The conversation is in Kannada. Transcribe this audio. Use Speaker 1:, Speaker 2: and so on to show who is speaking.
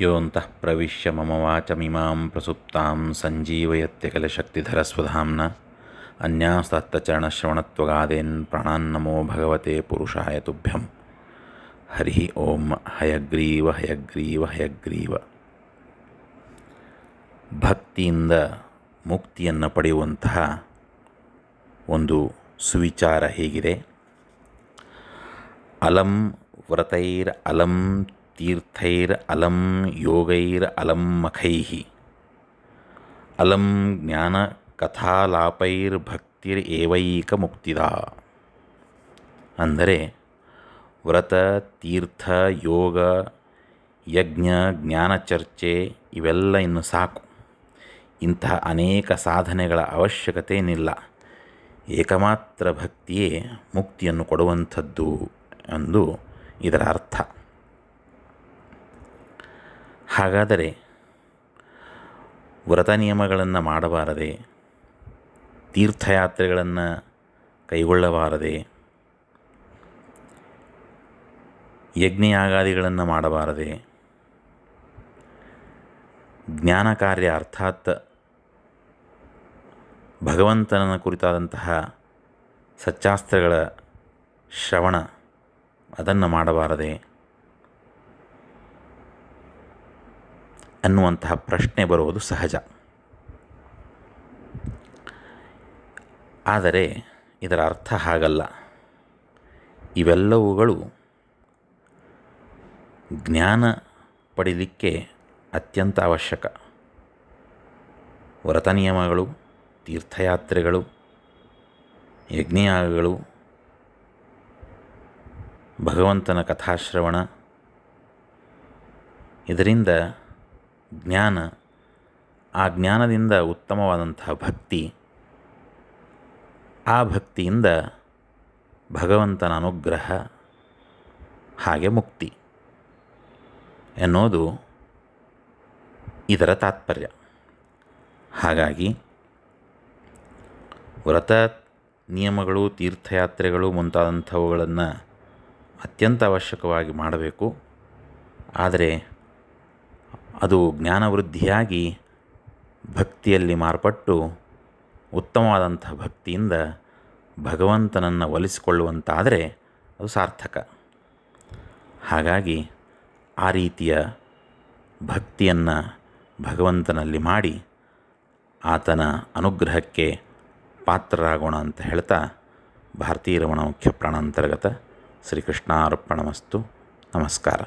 Speaker 1: ಯೋಂತಃ ಪ್ರವಿಶ್ಯ ಮಮವಾಚಮಿಮಾಂ ಪ್ರಸುಪ್ತಾಂ ಸಂಜೀವಯತ್ಯಕಲಶಕ್ತಿಧರಸ್ವಧಾಂನ ಅನ್ಯಾಸ್ತತ್ತಚರಣಶ್ರವಣತ್ವಗಾದೇನ್ ಪ್ರಾಣಾನ್ನಮೋ ಭಗವತೆ ಪುರುಷಾಯ ತುಭ್ಯಂ ಹರಿ ಓಂ ಹಯಗ್ರೀವ ಹಯಗ್ರೀವ ಹಯಗ್ರೀವ ಭಕ್ತಿಯಿಂದ ಮುಕ್ತಿಯನ್ನು ಪಡೆಯುವಂತಹ ಒಂದು ಸುವಿಚಾರ ಹೇಗಿದೆ? ಅಲಂ ವ್ರತೈರ್ ಅಲಂ ತೀರ್ಥೈರ್ ಅಲಂ ಯೋಗೈರ್ ಅಲಂ ಮಖೈ ಅಲಂ ಜ್ಞಾನ ಕಥಾಲಾಪೈರ್ ಭಕ್ತಿರ್ ಏವೈಕ ಮುಕ್ತಿದ. ಅಂದರೆ ವ್ರತ, ತೀರ್ಥ, ಯೋಗ, ಯಜ್ಞ, ಜ್ಞಾನ ಚರ್ಚೆ ಇವೆಲ್ಲ ಇನ್ನು ಸಾಕು. ಇಂತಹ ಅನೇಕ ಸಾಧನೆಗಳ ಅವಶ್ಯಕತೆಯೇನಿಲ್ಲ ಏಕಮಾತ್ರ ಭಕ್ತಿಯೇ ಮುಕ್ತಿಯನ್ನು ಕೊಡುವಂಥದ್ದು ಎಂದು ಇದರ ಅರ್ಥ. ಹಾಗಾದರೆ ವ್ರತ ನಿಯಮಗಳನ್ನು ಮಾಡಬಾರದೆ, ತೀರ್ಥಯಾತ್ರೆಗಳನ್ನು ಕೈಗೊಳ್ಳಬಾರದೆ, ಯಜ್ಞಯಾಗಾದಿಗಳನ್ನು ಮಾಡಬಾರದೆ, ಜ್ಞಾನ ಕಾರ್ಯ ಅರ್ಥಾತ್ ಭಗವಂತನ ಕುರಿತಾದಂತಹ ಸಚ್ಚಾಸ್ತ್ರಗಳ ಶ್ರವಣ ಅದನ್ನು ಮಾಡಬಾರದೆ. ಅನ್ನುವಂತಹ ಪ್ರಶ್ನೆ ಬರುವುದು ಸಹಜ. ಆದರೆ ಇದರ ಅರ್ಥ ಹಾಗಲ್ಲ. ಇವೆಲ್ಲವುಗಳು ಜ್ಞಾನ ಪಡೀಲಿಕ್ಕೆ ಅತ್ಯಂತ ಅವಶ್ಯಕ. ವ್ರತ ನಿಯಮಗಳು, ತೀರ್ಥಯಾತ್ರೆಗಳು, ಯಜ್ಞಯಾಗಗಳು, ಭಗವಂತನ ಕಥಾಶ್ರವಣ, ಇದರಿಂದ ಜ್ಞಾನ, ಆ ಜ್ಞಾನದಿಂದ ಉತ್ತಮವಾದಂತಹ ಭಕ್ತಿ, ಆ ಭಕ್ತಿಯಿಂದ ಭಗವಂತನ ಅನುಗ್ರಹ, ಹಾಗೆ ಮುಕ್ತಿ ಎನ್ನುವುದು ಇದರ ತಾತ್ಪರ್ಯ. ಹಾಗಾಗಿ ವ್ರತ ನಿಯಮಗಳು, ತೀರ್ಥಯಾತ್ರೆಗಳು ಮುಂತಾದಂಥವುಗಳನ್ನು ಅತ್ಯಂತ ಅವಶ್ಯಕವಾಗಿ ಮಾಡಬೇಕು. ಆದರೆ ಅದು ಜ್ಞಾನವೃದ್ಧಿಯಾಗಿ ಭಕ್ತಿಯಲ್ಲಿ ಮಾರ್ಪಟ್ಟು ಉತ್ತಮವಾದಂಥ ಭಕ್ತಿಯಿಂದ ಭಗವಂತನನ್ನು ಒಲಿಸಿಕೊಳ್ಳುವಂತಾದರೆ ಅದು ಸಾರ್ಥಕ. ಹಾಗಾಗಿ ಆ ರೀತಿಯ ಭಕ್ತಿಯನ್ನು ಭಗವಂತನಲ್ಲಿ ಮಾಡಿ ಆತನ ಅನುಗ್ರಹಕ್ಕೆ ಪಾತ್ರರಾಗೋಣ ಅಂತ ಹೇಳ್ತಾ ಭಾರತೀಯ ರಮಣ ಮುಖ್ಯ ಪ್ರಾಣಾಂತರ್ಗತ ಶ್ರೀಕೃಷ್ಣಾರ್ಪಣಮಸ್ತು. ನಮಸ್ಕಾರ.